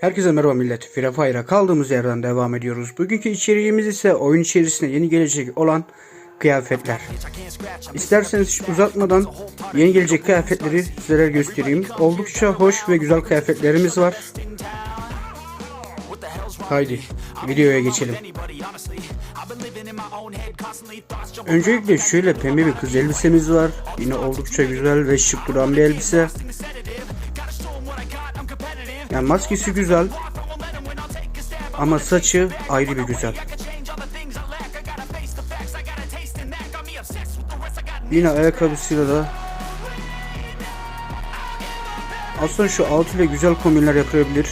Herkese merhaba millet. Free Fire'a kaldığımız yerden devam ediyoruz. Bugünkü içeriğimiz ise oyun içerisinde yeni gelecek olan kıyafetler. İsterseniz hiç uzatmadan yeni gelecek kıyafetleri sizlere göstereyim. Oldukça hoş ve güzel kıyafetlerimiz var. Haydi videoya geçelim. Öncelikle şöyle pembe bir kız elbisemiz var. Yine oldukça güzel ve şık duran bir elbise. Yani maskesi güzel. Ama saçı ayrı bir güzel. Yine ayakkabısıyla da aslında şu altıyla güzel kombinler yapılabilir.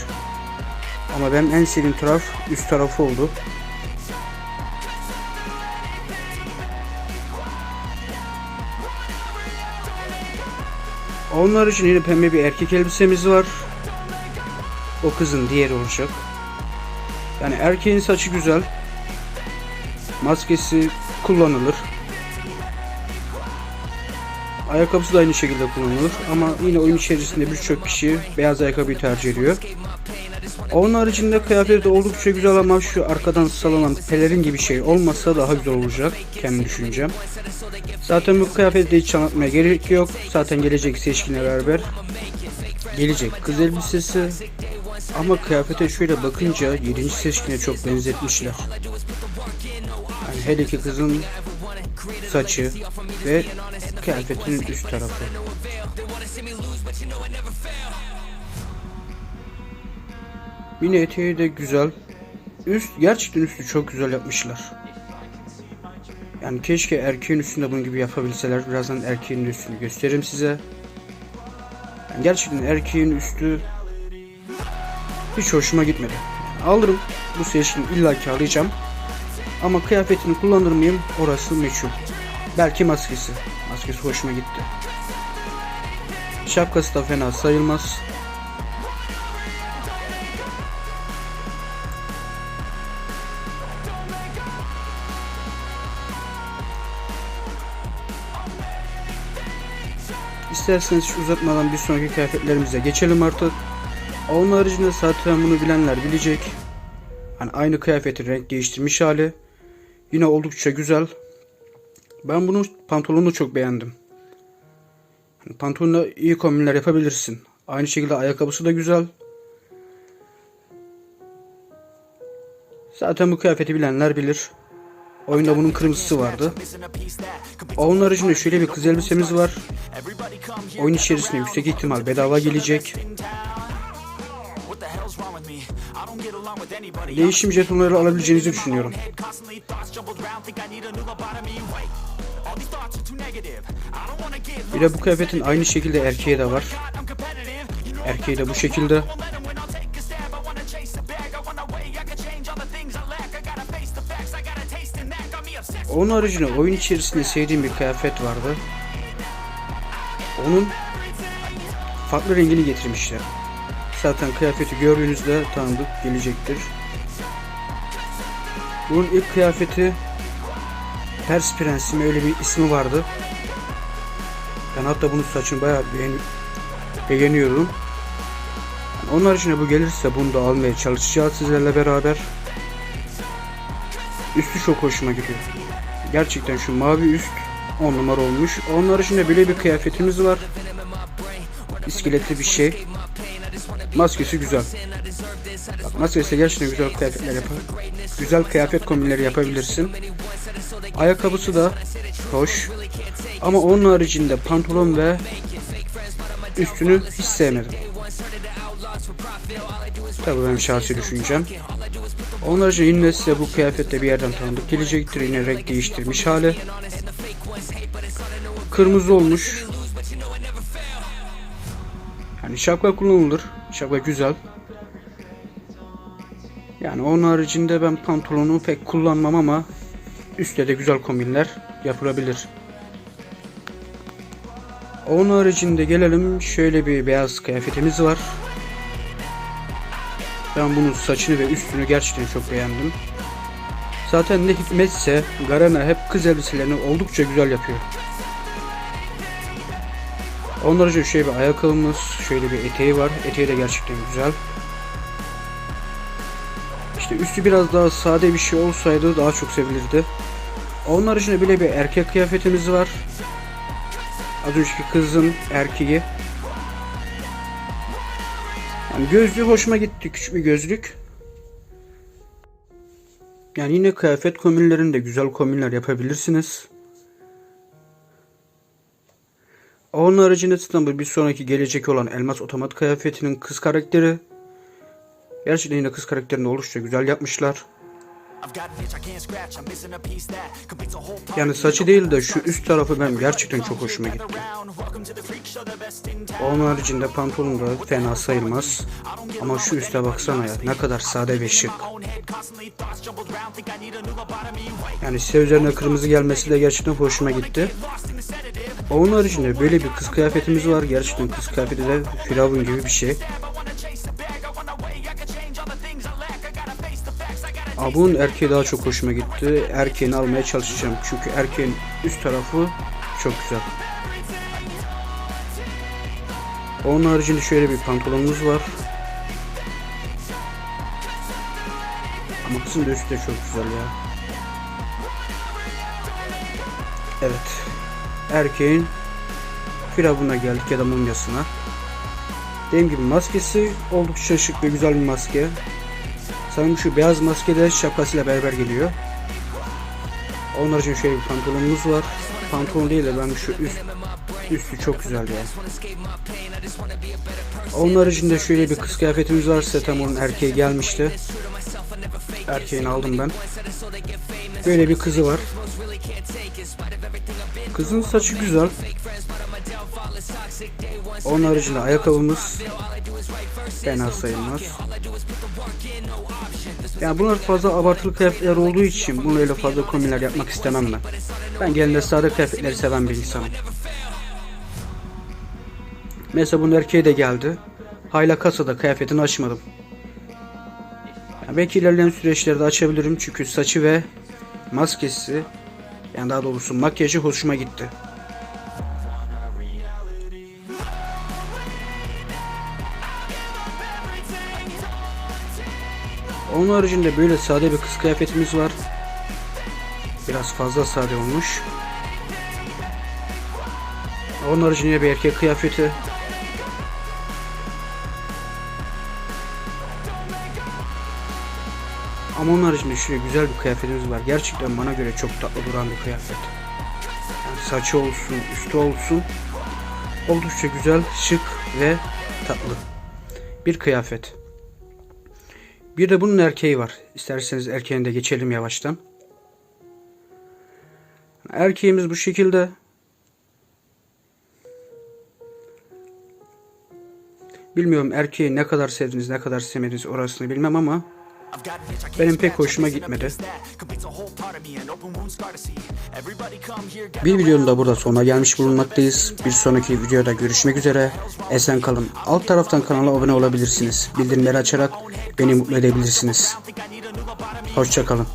Ama benim en sevdiğim taraf üst tarafı oldu. Onlar için yine pembe bir erkek elbisemiz var. O kızın diğeri olacak. Yani erkeğin saçı güzel. Maskesi kullanılır. Ayakkabısı da aynı şekilde kullanılır ama yine oyun içerisinde birçok kişi beyaz ayakkabıyı tercih ediyor. Onun haricinde kıyafeti oldukça güzel ama şu arkadan sallanan pelerin gibi şey olmasa daha güzel olacak kendi düşüncem. Zaten bu kıyafeti hiç anlatmaya gerek yok. Zaten gelecek seçkinle beraber gelecek kız elbisesi ama kıyafete şöyle bakınca 7. seçkine çok benzetmişler. Yani her iki kızın saçı ve kıyafetinin üst tarafı. Yine eteği de güzel. Üst gerçekten üstü çok güzel yapmışlar. Yani keşke erkeğin üstünde bunun gibi yapabilseler. Birazdan erkeğin üstünü gösteririm size. Yani gerçekten erkeğin üstü hiç hoşuma gitmedi. Alırım. Bu seçkini illaki alacağım. Ama kıyafetini kullanır mıyım? Orası meçhul. Belki maskesi. Maskesi hoşuma gitti. Şapkası da fena sayılmaz. İsterseniz hiç uzatmadan bir sonraki kıyafetlerimize geçelim artık. Onun haricinde zaten bunu bilenler bilecek. Hani aynı kıyafetin renk değiştirmiş hali. Yine oldukça güzel. Ben bunu pantolonu çok beğendim. Hani pantolonla iyi kombinler yapabilirsin. Aynı şekilde ayakkabısı da güzel. Zaten bu kıyafeti bilenler bilir. Oyunda bunun kırmızısı vardı. Onun haricinde şöyle bir kız elbisemiz var. Oyun içerisinde yüksek ihtimal bedava gelecek. Değişim jetonları alabileceğinizi düşünüyorum. Bir de bu kıyafetin aynı şekilde erkeğe de var. Erkeği de bu şekilde. Onun haricinde oyun içerisinde sevdiğim bir kıyafet vardı. Onun farklı rengini getirmişler. Zaten kıyafeti gördüğünüzde tanıdık gelecektir. Bunun ilk kıyafeti Pers Prensi mi öyle bir ismi vardı. Ben hatta bunun saçını bayağı beğen beğeniyorum. Onun haricinde bu gelirse bunu da almaya çalışacağız sizlerle beraber. Üstü çok hoşuma gidiyor. Gerçekten şu mavi üst 10 numara olmuş. Onun haricinde böyle bir kıyafetimiz var. İskeletli bir şey. Maskesi güzel. Bak maskesi gerçekten güzel kıyafetler yapar. Güzel kıyafet kombinleri yapabilirsin. Ayakkabısı da hoş. Ama onun haricinde pantolon ve üstünü hiç sevmedim. Tabii benim şahsi düşüncem. Onun yine size bu kıyafette bir yerden tanıdık gelecektir. Yine renk değiştirmiş hali. Kırmızı olmuş. Yani şapka kullanılır. Şapka güzel. Yani onun haricinde ben pantolonu pek kullanmam ama üstte de güzel kombinler yapılabilir. Onun haricinde gelelim şöyle bir beyaz kıyafetimiz var. Ben bunun saçını ve üstünü gerçekten çok beğendim. Zaten ne hikmetse Garena hep kız elbiselerini oldukça güzel yapıyor. Onlarca şöyle bir ayakkabımız, şöyle bir eteği var. Eteği de gerçekten güzel. İşte üstü biraz daha sade bir şey olsaydı daha çok sevilirdi. Onun haricinde bile bir erkek kıyafetimiz var. Az önceki kızın erkeği. Yani gözlüğü hoşuma gitti. Küçük bir gözlük. Yani yine kıyafet kombinlerinde güzel kombinler yapabilirsiniz. Onun haricinde İstanbul bir sonraki gelecek olan Elmas Otomat kıyafetinin kız karakteri. Gerçekten yine kız karakterini oldukça güzel yapmışlar. Yani saçı değil de şu üst tarafı ben gerçekten çok hoşuma gitti. Onun haricinde pantolon da fena sayılmaz. Ama şu üste baksana ya ne kadar sade ve şık. Yani size üzerine kırmızı gelmesi de gerçekten hoşuma gitti. Onun haricinde böyle bir kız kıyafetimiz var. Gerçekten kız kıyafeti de firavun gibi bir şey. Aa, bunun erkeği daha çok hoşuma gitti. Erkeğini almaya çalışacağım. Çünkü erkeğin üst tarafı çok güzel. Onun haricinde şöyle bir pantolonumuz var. Ama kızın da üstü de çok güzel ya. Evet. Erkeğin firavuna geldik ya da mumyasına. Dediğim gibi maskesi oldukça şık ve güzel bir maske. Sanırım şu beyaz maske de şapkasıyla beraber geliyor. Onun haricinde şöyle bir pantolonumuz var. Pantolon değil de ben şu üst üstü çok güzel ya. Onun haricinde şöyle bir kız kıyafetimiz var. Setamor'un erkeği gelmişti. Erkeğini aldım ben. Böyle bir kızı var. Kızın saçı güzel. Onun haricinde ayakkabımız fena sayılmaz. Yani bunlar fazla abartılı kıyafetler olduğu için bunu öyle fazla kombinler yapmak istemem ben. Ben genelde sade kıyafetleri seven bir insanım. Mesela bunun erkeği de geldi. Hala kasada kıyafetini açmadım. Yani belki ilerleyen süreçlerde açabilirim çünkü saçı ve maskesi yani daha doğrusu makyajı hoşuma gitti. Onun haricinde böyle sade bir kız kıyafetimiz var. Biraz fazla sade olmuş. Onun haricinde bir erkek kıyafeti. Ama onun haricinde şöyle güzel bir kıyafetimiz var. Gerçekten bana göre çok tatlı duran bir kıyafet. Yani saçı olsun, üstü olsun. Oldukça güzel, şık ve tatlı. Bir kıyafet. Bir de bunun erkeği var. İsterseniz erkeğine de geçelim yavaştan. Erkeğimiz bu şekilde. Bilmiyorum erkeği ne kadar sevdiniz ne kadar sevmediniz orasını bilmem ama benim pek hoşuma gitmedi. Bir videonun da burada sonuna gelmiş bulunmaktayız. Bir sonraki videoda görüşmek üzere. Esen kalın. Alt taraftan kanala abone olabilirsiniz. Bildirimleri açarak beni mutlu edebilirsiniz. Hoşçakalın.